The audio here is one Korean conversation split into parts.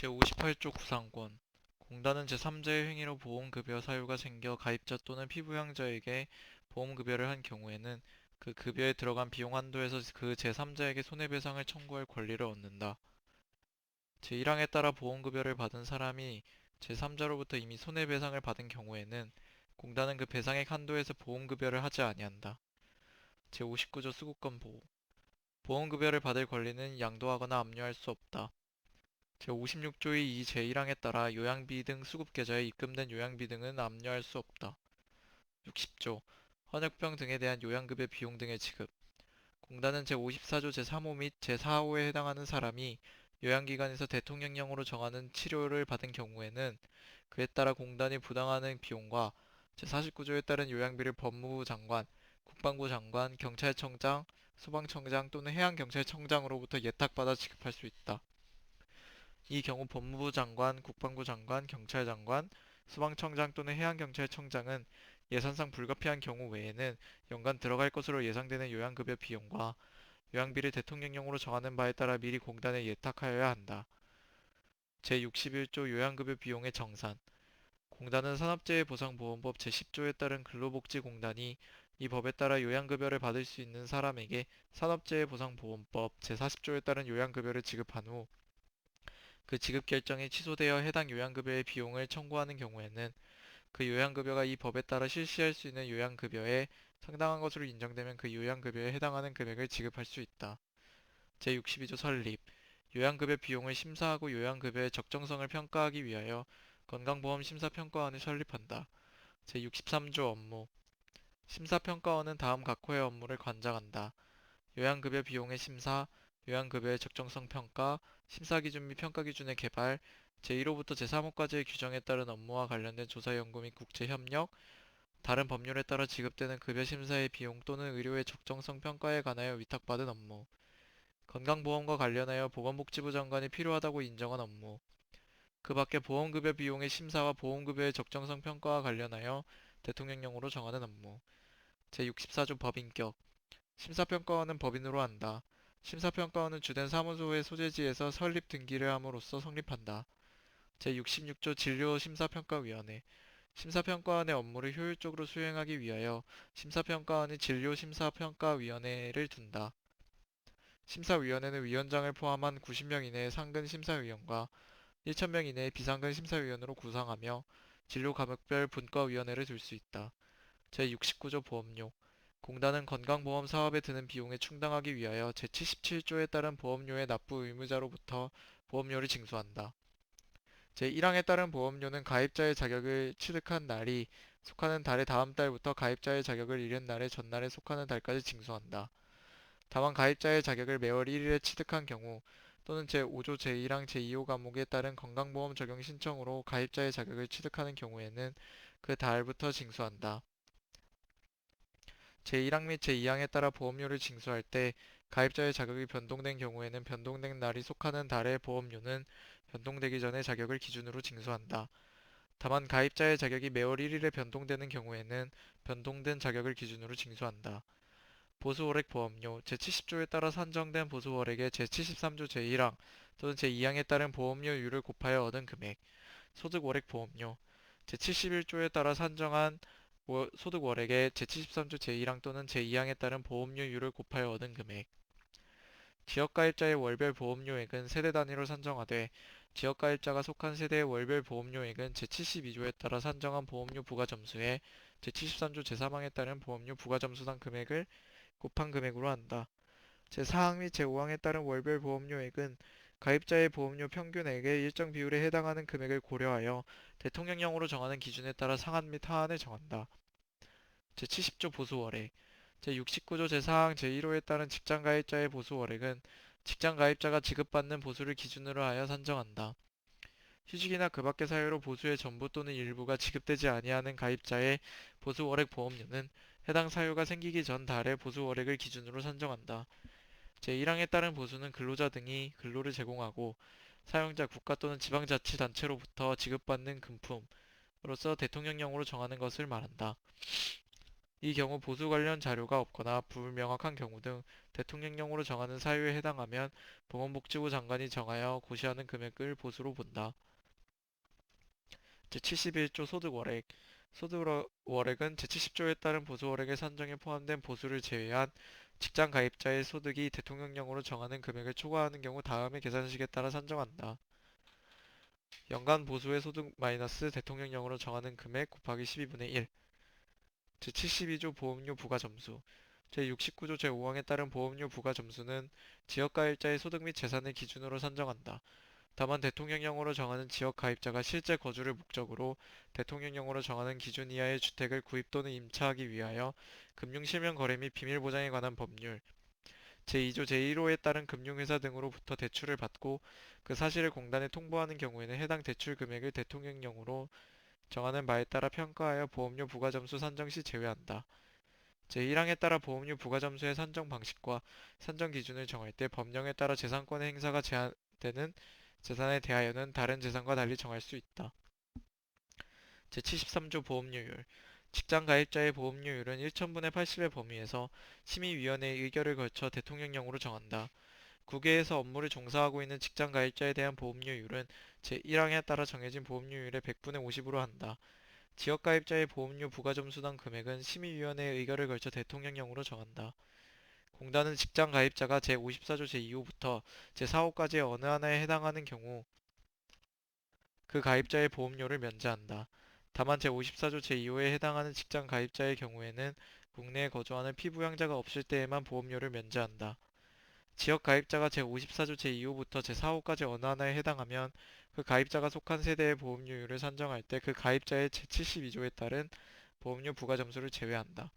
제58조 구상권 공단은 제3자의 행위로 보험급여 사유가 생겨 가입자 또는 피부양자에게 보험급여를 한 경우에는 그 급여에 들어간 비용 한도에서 그 제3자에게 손해배상을 청구할 권리를 얻는다. 제1항에 따라 보험급여를 받은 사람이 제3자로부터 이미 손해배상을 받은 경우에는 공단은 그 배상액 한도에서 보험급여를 하지 아니한다. 제59조 수급권 보호 보험급여를 받을 권리는 양도하거나 압류할 수 없다. 제56조의 이 제1항에 따라 요양비 등 수급계좌에 입금된 요양비 등은 압류할 수 없다. 60조 헌혈병 등에 대한 요양급여 비용 등의 지급 공단은 제54조 제3호 및 제4호에 해당하는 사람이 요양기관에서 대통령령으로 정하는 치료를 받은 경우에는 그에 따라 공단이 부당하는 비용과 제49조에 따른 요양비를 법무부 장관, 국방부 장관, 경찰청장, 소방청장 또는 해양경찰청장으로부터 예탁받아 지급할 수 있다. 이 경우 법무부 장관, 국방부 장관, 경찰 장관, 소방청장 또는 해양경찰청장은 예산상 불가피한 경우 외에는 연간 들어갈 것으로 예상되는 요양급여 비용과 요양비를 대통령령으로 정하는 바에 따라 미리 공단에 예탁하여야 한다. 제61조 요양급여 비용의 정산 공단은 산업재해보상보험법 제10조에 따른 근로복지공단이 이 법에 따라 요양급여를 받을 수 있는 사람에게 산업재해보상보험법 제40조에 따른 요양급여를 지급한 후 그 지급 결정이 취소되어 해당 요양급여의 비용을 청구하는 경우에는 그 요양급여가 이 법에 따라 실시할 수 있는 요양급여에 상당한 것으로 인정되면 그 요양급여에 해당하는 금액을 지급할 수 있다. 제62조 설립 요양급여 비용을 심사하고 요양급여의 적정성을 평가하기 위하여 건강보험 심사평가원을 설립한다. 제63조 업무 심사평가원은 다음 각 호의 업무를 관장한다. 요양급여 비용의 심사, 요양급여의 적정성 평가, 심사기준 및 평가기준의 개발, 제1호부터 제3호까지의 규정에 따른 업무와 관련된 조사 연구 및 국제협력, 다른 법률에 따라 지급되는 급여 심사의 비용 또는 의료의 적정성 평가에 관하여 위탁받은 업무, 건강보험과 관련하여 보건복지부 장관이 필요하다고 인정한 업무, 그 밖에 보험급여 비용의 심사와 보험급여의 적정성 평가와 관련하여 대통령령으로 정하는 업무. 제64조 법인격. 심사평가원은 법인으로 한다. 심사평가원은 주된 사무소의 소재지에서 설립 등기를 함으로써 성립한다. 제66조 진료심사평가위원회. 심사평가원의 업무를 효율적으로 수행하기 위하여 심사평가원이 진료심사평가위원회를 둔다. 심사위원회는 위원장을 포함한 90명 이내의 상근 심사위원과 1,000명 이내의 비상근 심사위원으로 구성하며 진료 과목별 분과위원회를 둘 수 있다. 제69조 보험료 공단은 건강보험 사업에 드는 비용에 충당하기 위하여 제77조에 따른 보험료의 납부 의무자로부터 보험료를 징수한다. 제1항에 따른 보험료는 가입자의 자격을 취득한 날이 속하는 달의 다음 달부터 가입자의 자격을 잃은 날의 전날에 속하는 달까지 징수한다. 다만 가입자의 자격을 매월 1일에 취득한 경우 또는 제5조 제1항 제2호 과목에 따른 건강보험 적용 신청으로 가입자의 자격을 취득하는 경우에는 그 달부터 징수한다. 제1항 및 제2항에 따라 보험료를 징수할 때 가입자의 자격이 변동된 경우에는 변동된 날이 속하는 달의 보험료는 변동되기 전의 자격을 기준으로 징수한다. 다만 가입자의 자격이 매월 1일에 변동되는 경우에는 변동된 자격을 기준으로 징수한다. 보수월액 보험료 제70조에 따라 산정된 보수월액의 제73조 제1항 또는 제2항에 따른 보험료율을 곱하여 얻은 금액 소득월액 보험료 제71조에 따라 산정한 소득월액의 제73조 제1항 또는 제2항에 따른 보험료율을 곱하여 얻은 금액 지역가입자의 월별 보험료액은 세대 단위로 산정하되 지역가입자가 속한 세대의 월별 보험료액은 제72조에 따라 산정한 보험료 부가점수에 제73조 제3항에 따른 보험료 부가점수당 금액을 곱한 금액으로 한다. 제4항 및 제5항에 따른 월별 보험료액은 가입자의 보험료 평균액의 일정 비율에 해당하는 금액을 고려하여 대통령령으로 정하는 기준에 따라 상한 및 하한을 정한다. 제70조 보수월액 제69조 제4항 제1호에 따른 직장가입자의 보수월액은 직장가입자가 지급받는 보수를 기준으로 하여 산정한다. 휴직이나 그 밖의 사유로 보수의 전부 또는 일부가 지급되지 아니하는 가입자의 보수월액 보험료는 해당 사유가 생기기 전 달의 보수월액을 기준으로 산정한다. 제1항에 따른 보수는 근로자 등이 근로를 제공하고 사용자 국가 또는 지방자치단체로부터 지급받는 금품으로서 대통령령으로 정하는 것을 말한다. 이 경우 보수 관련 자료가 없거나 불명확한 경우 등 대통령령으로 정하는 사유에 해당하면 보건복지부 장관이 정하여 고시하는 금액을 보수로 본다. 제71조 소득월액 소득월액은 제70조에 따른 보수월액의 산정에 포함된 보수를 제외한 직장 가입자의 소득이 대통령령으로 정하는 금액을 초과하는 경우 다음의 계산식에 따라 산정한다. 연간 보수의 소득 마이너스 대통령령으로 정하는 금액 곱하기 12분의 1 제72조 보험료 부과 점수 제69조 제5항에 따른 보험료 부과 점수는 지역가입자의 소득 및 재산을 기준으로 산정한다. 다만 대통령령으로 정하는 지역 가입자가 실제 거주를 목적으로 대통령령으로 정하는 기준 이하의 주택을 구입 또는 임차하기 위하여 금융실명 거래 및 비밀 보장에 관한 법률 제2조 제1호에 따른 금융회사 등으로부터 대출을 받고 그 사실을 공단에 통보하는 경우에는 해당 대출 금액을 대통령령으로 정하는 바에 따라 평가하여 보험료 부과점수 산정 시 제외한다. 제1항에 따라 보험료 부과점수의 산정 방식과 산정 기준을 정할 때 법령에 따라 재산권의 행사가 제한되는 재산에 대하여는 다른 재산과 달리 정할 수 있다. 제73조 보험료율 직장 가입자의 보험료율은 1천분의 80의 범위에서 심의위원회의 의결을 거쳐 대통령령으로 정한다. 국외에서 업무를 종사하고 있는 직장 가입자에 대한 보험료율은 제1항에 따라 정해진 보험료율의 100분의 50으로 한다. 지역 가입자의 보험료 부과 점수당 금액은 심의위원회의 의결을 걸쳐 대통령령으로 정한다. 공단은 직장 가입자가 제54조 제2호부터 제4호까지의 어느 하나에 해당하는 경우 그 가입자의 보험료를 면제한다. 다만 제54조 제2호에 해당하는 직장 가입자의 경우에는 국내에 거주하는 피부양자가 없을 때에만 보험료를 면제한다. 지역 가입자가 제54조 제2호부터 제4호까지 어느 하나에 해당하면 그 가입자가 속한 세대의 보험료율을 산정할 때 그 가입자의 제72조에 따른 보험료 부과 점수를 제외한다.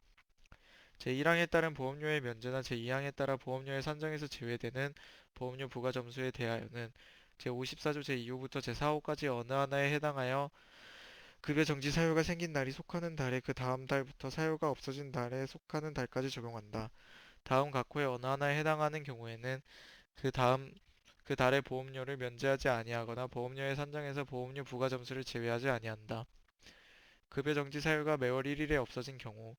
제1항에 따른 보험료의 면제나 제2항에 따라 보험료의 산정에서 제외되는 보험료 부과 점수에 대하여는 제54조 제2호부터 제4호까지 어느 하나에 해당하여 급여 정지 사유가 생긴 날이 속하는 달에 그 다음 달부터 사유가 없어진 달에 속하는 달까지 적용한다. 다음 각호의 어느 하나에 해당하는 경우에는 그 다음 그 달의 보험료를 면제하지 아니하거나 보험료의 산정에서 보험료 부과 점수를 제외하지 아니한다. 급여 정지 사유가 매월 1일에 없어진 경우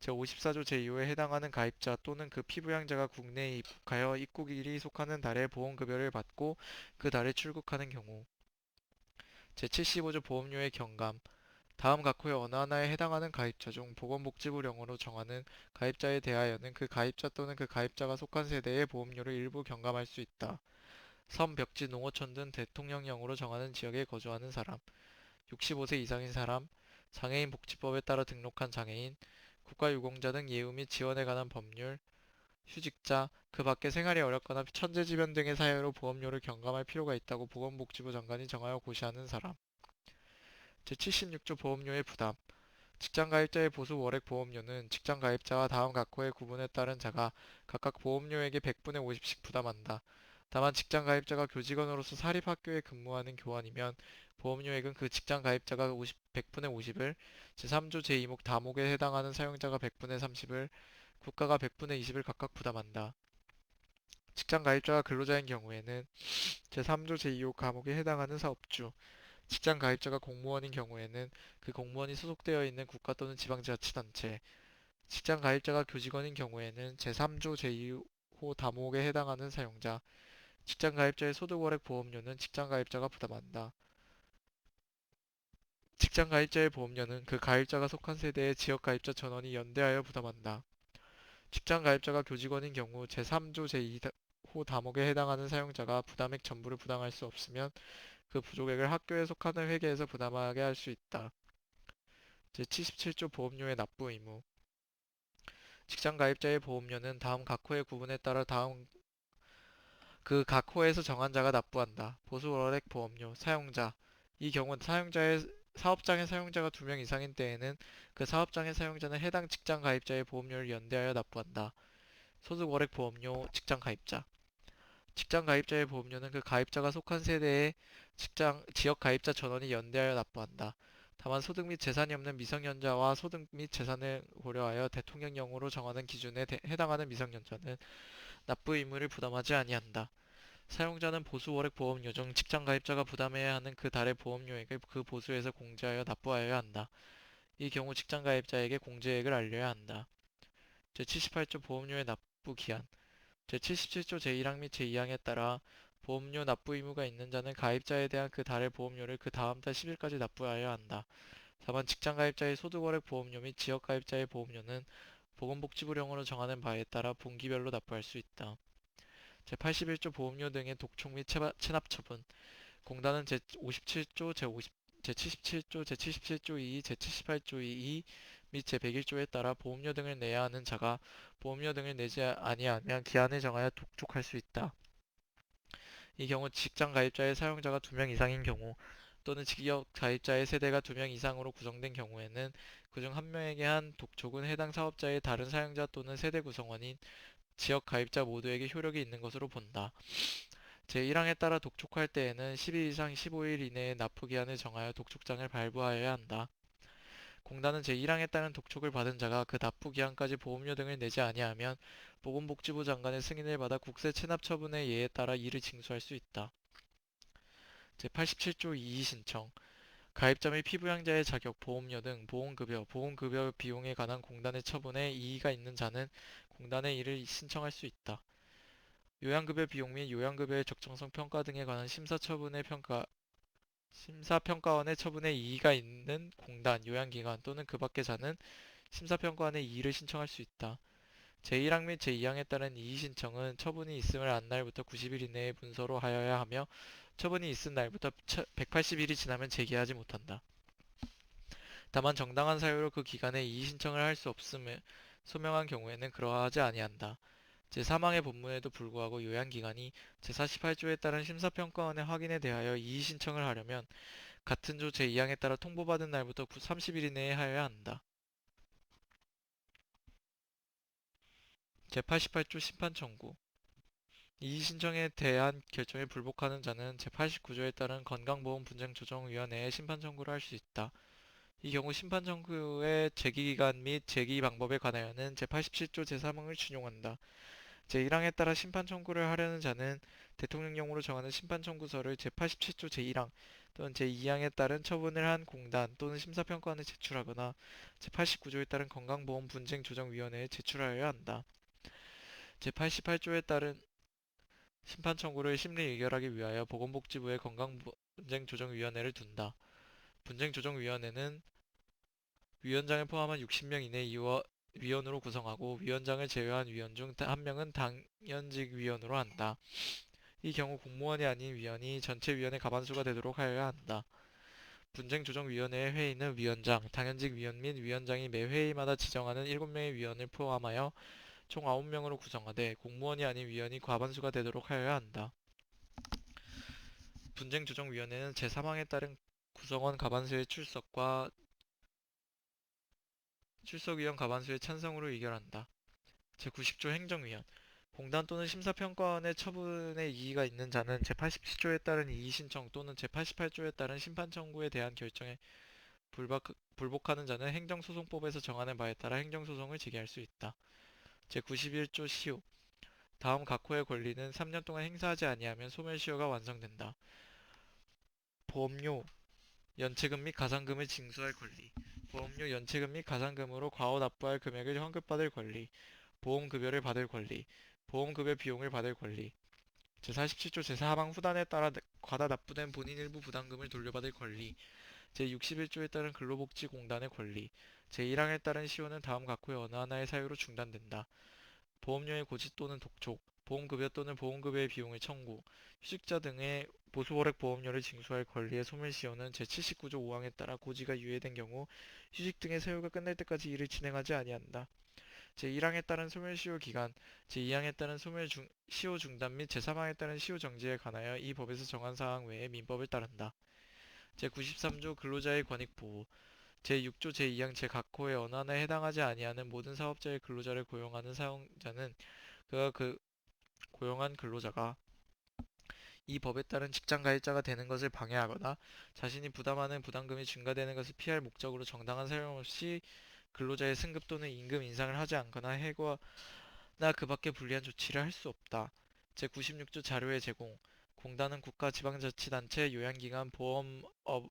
제54조 제2호에 해당하는 가입자 또는 그 피부양자가 국내에 입국하여 입국일이 속하는 달에 보험급여를 받고 그 달에 출국하는 경우 제75조 보험료의 경감 다음 각호의 어느 하나에 해당하는 가입자 중 보건복지부령으로 정하는 가입자에 대하여는 그 가입자 또는 그 가입자가 속한 세대의 보험료를 일부 경감할 수 있다. 섬, 벽지, 농어촌 등 대통령령으로 정하는 지역에 거주하는 사람, 65세 이상인 사람, 장애인 복지법에 따라 등록한 장애인, 국가유공자 등 예우 및 지원에 관한 법률, 휴직자, 그 밖에 생활이 어렵거나 천재지변 등의 사유로 보험료를 경감할 필요가 있다고 보건복지부 장관이 정하여 고시하는 사람. 제76조 보험료의 부담. 직장가입자의 보수 월액 보험료는 직장가입자와 다음 각호의 구분에 따른 자가 각각 보험료액의 100분의 50씩 부담한다. 다만 직장가입자가 교직원으로서 사립학교에 근무하는 교환이면 보험료액은 그 직장가입자가 50, 100분의 50을 제3조 제2목 다목에 해당하는 사용자가 100분의 30을 국가가 100분의 20을 각각 부담한다. 직장가입자가 근로자인 경우에는 제3조 제2호 과목에 해당하는 사업주, 직장 가입자가 공무원인 경우에는 그 공무원이 소속되어 있는 국가 또는 지방자치단체, 직장 가입자가 교직원인 경우에는 제3조 제2호 다목에 해당하는 사용자, 직장 가입자의 소득월액 보험료는 직장 가입자가 부담한다. 직장 가입자의 보험료는 그 가입자가 속한 세대의 지역 가입자 전원이 연대하여 부담한다. 직장 가입자가 교직원인 경우 제3조 제2호 다목에 해당하는 사용자가 부담액 전부를 부담할 수 없으면 그 부족액을 학교에 속하는 회계에서 부담하게 할 수 있다. 제77조 보험료의 납부 의무 직장 가입자의 보험료는 다음 각 호의 구분에 따라 다음 그 각 호에서 정한 자가 납부한다. 보수 월액 보험료 사용자 이 경우는 사용자의 사업장의 사용자가 두 명 이상인 때에는 그 사업장의 사용자는 해당 직장 가입자의 보험료를 연대하여 납부한다. 소득 월액 보험료 직장 가입자 직장 가입자의 보험료는 그 가입자가 속한 세대의 직장, 지역 가입자 전원이 연대하여 납부한다. 다만 소득 및 재산이 없는 미성년자와 소득 및 재산을 고려하여 대통령령으로 정하는 기준에 대, 해당하는 미성년자는 납부 의무를 부담하지 아니한다. 사용자는 보수 월액 보험료 중 직장 가입자가 부담해야 하는 그 달의 보험료액을 그 보수에서 공제하여 납부하여야 한다. 이 경우 직장 가입자에게 공제액을 알려야 한다. 제78조 보험료의 납부 기한 제77조 제1항 및 제2항에 따라 보험료 납부 의무가 있는 자는 가입자에 대한 그 달의 보험료를 그 다음 달 10일까지 납부하여야 한다. 다만 직장 가입자의 소득월액 보험료 및 지역 가입자의 보험료는 보건복지부령으로 정하는 바에 따라 분기별로 납부할 수 있다. 제81조 보험료 등의 독촉 및 체납 처분 공단은 제57조, 제50, 제77조, 제77조 2, 제78조 2 및 제101조에 따라 보험료 등을 내야 하는 자가 보험료 등을 내지 아니하면 기한을 정하여 독촉할 수 있다. 이 경우 직장 가입자의 사용자가 2명 이상인 경우 또는 지역 가입자의 세대가 2명 이상으로 구성된 경우에는 그중 한 명에게 한 독촉은 해당 사업자의 다른 사용자 또는 세대 구성원인 지역 가입자 모두에게 효력이 있는 것으로 본다. 제1항에 따라 독촉할 때에는 10일 이상 15일 이내에 납부 기한을 정하여 독촉장을 발부하여야 한다. 공단은 제1항에 따른 독촉을 받은 자가 그 납부 기한까지 보험료 등을 내지 아니하면 보건복지부 장관의 승인을 받아 국세 체납 처분의 예에 따라 이를 징수할 수 있다. 제87조 이의 신청 가입자 및 피부양자의 자격, 보험료 등 보험급여, 보험급여 비용에 관한 공단의 처분에 이의가 있는 자는 공단에 이를 신청할 수 있다. 요양급여 비용 및 요양급여의 적정성 평가 등에 관한 심사 처분의 평가, 심사평가원의 처분에 이의가 있는 공단, 요양기관 또는 그 밖의 자는 심사평가원에 이의를 신청할 수 있다. 제1항 및 제2항에 따른 이의 신청은 처분이 있음을 안 날부터 90일 이내에 문서로 하여야 하며 처분이 있은 날부터 180일이 지나면 제기하지 못한다. 다만 정당한 사유로 그 기간에 이의 신청을 할 수 없음을 소명한 경우에는 그러하지 아니한다. 제3항의 본문에도 불구하고 요양기관이 제48조에 따른 심사평가원의 확인에 대하여 이의 신청을 하려면 같은 조 제2항에 따라 통보받은 날부터 30일 이내에 하여야 한다. 제88조 심판 청구 이의 신청에 대한 결정에 불복하는 자는 제89조에 따른 건강보험분쟁조정위원회에 심판 청구를 할 수 있다. 이 경우 심판 청구의 제기기간 및 제기 방법에 관하여는 제87조 제3항을 준용한다. 제1항에 따라 심판 청구를 하려는 자는 대통령령으로 정하는 심판 청구서를 제87조 제1항 또는 제2항에 따른 처분을 한 공단 또는 심사평가원에 제출하거나 제89조에 따른 건강보험 분쟁 조정위원회에 제출하여야 한다. 제88조에 따른 심판 청구를 심리 의결하기 위하여 보건복지부의 건강분쟁조정위원회를 둔다. 분쟁조정위원회는 위원장을 포함한 60명 이내 위원, 위원으로 구성하고 위원장을 제외한 위원 중 한 명은 당연직 위원으로 한다. 이 경우 공무원이 아닌 위원이 전체 위원의 가반수가 되도록 하여야 한다. 분쟁조정위원회의 회의는 위원장, 당연직 위원 및 위원장이 매 회의마다 지정하는 7명의 위원을 포함하여 총 9명으로 구성하되 공무원이 아닌 위원이 과반수가 되도록 하여야 한다. 분쟁조정위원회는 제3항에 따른 구성원 가반수의 출석과 출석위원 가반수의 찬성으로 의결한다. 제90조 행정위원 공단 또는 심사평가원의 처분에 이의가 있는 자는 제87조에 따른 이의 신청 또는 제88조에 따른 심판 청구에 대한 결정에 불박, 불복하는 자는 행정소송법에서 정하는 바에 따라 행정소송을 제기할 수 있다. 제91조 시효 다음 각 호의 권리는 3년 동안 행사하지 아니하면 소멸시효가 완성된다. 보험료, 연체금 및 가산금을 징수할 권리 보험료, 연체금 및 가산금으로 과호 납부할 금액을 환급받을 권리 보험급여를 받을 권리 보험급여 비용을 받을 권리 제47조 제4항 후단에 따라 과다 납부된 본인 일부 부담금을 돌려받을 권리 제61조에 따른 근로복지공단의 권리 제1항에 따른 시효는 다음 각호의 어느 하나의 사유로 중단된다. 보험료의 고지 또는 독촉, 보험급여 또는 보험급여의 비용의 청구, 휴직자 등의 보수월액 보험료를 징수할 권리의 소멸시효는 제79조 5항에 따라 고지가 유예된 경우 휴직 등의 사유가 끝날 때까지 일을 진행하지 아니한다. 제1항에 따른 소멸시효 기간, 제2항에 따른 소멸시효 중단 및 제3항에 따른 시효 정지에 관하여 이 법에서 정한 사항 외에 민법을 따른다. 제93조 근로자의 권익 보호 제6조 제2항 제 각호의 하나에 해당하지 아니하는 모든 사업자의 근로자를 고용하는 사용자는 그가 그 고용한 근로자가 이 법에 따른 직장 가입자가 되는 것을 방해하거나 자신이 부담하는 부담금이 증가되는 것을 피할 목적으로 정당한 사용 없이 근로자의 승급 또는 임금 인상을 하지 않거나 해고나 그 밖의 불리한 조치를 할 수 없다. 제96조 자료의 제공 공단은 국가 지방자치단체 요양기관 보험업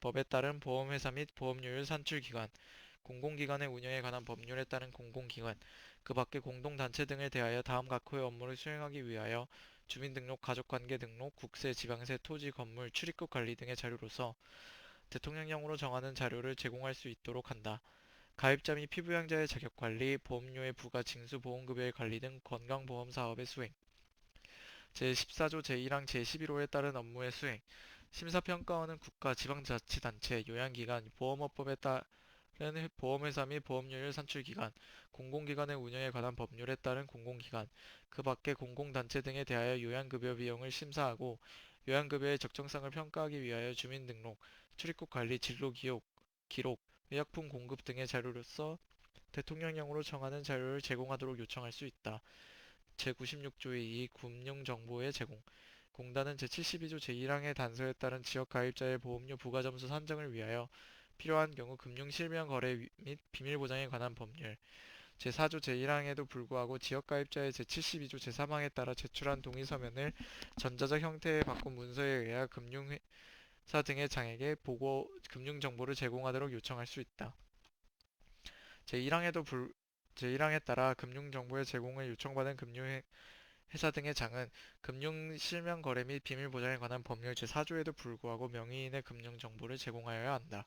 법에 따른 보험회사 및 보험료율 산출기관, 공공기관의 운영에 관한 법률에 따른 공공기관, 그 밖의 공동단체 등을 대하여 다음 각호의 업무를 수행하기 위하여 주민등록, 가족관계 등록, 국세, 지방세, 토지, 건물, 출입국 관리 등의 자료로서 대통령령으로 정하는 자료를 제공할 수 있도록 한다. 가입자 및 피부양자의 자격관리, 보험료의 부과, 징수, 보험급여의 관리 등 건강보험 사업의 수행. 제14조 제1항 제11호에 따른 업무의 수행. 심사평가원은 국가, 지방자치단체, 요양기관, 보험업법에 따른 보험회사 및 보험료율 산출기관, 공공기관의 운영에 관한 법률에 따른 공공기관, 그 밖의 공공단체 등에 대하여 요양급여 비용을 심사하고 요양급여의 적정성을 평가하기 위하여 주민등록, 출입국 관리, 진로 기록, 기록, 의약품 공급 등의 자료로서 대통령령으로 정하는 자료를 제공하도록 요청할 수 있다. 제96조의 2 금융정보의 제공 공단은 제72조 제1항의 단서에 따른 지역 가입자의 보험료 부과점수 산정을 위하여 필요한 경우 금융실명 거래 및 비밀 보장에 관한 법률 제4조 제1항에도 불구하고 지역 가입자의 제72조 제3항에 따라 제출한 동의서면을 전자적 형태의 바꾼 문서에 의하여 금융회사 등의 장에게 보고 금융정보를 제공하도록 요청할 수 있다. 제1항에도 불 제1항에 따라 금융정보의 제공을 요청받은 금융회사 등의 장은 금융 실명 거래 및 비밀 보장에 관한 법률 제4조에도 불구하고 명의인의 금융정보를 제공하여야 한다.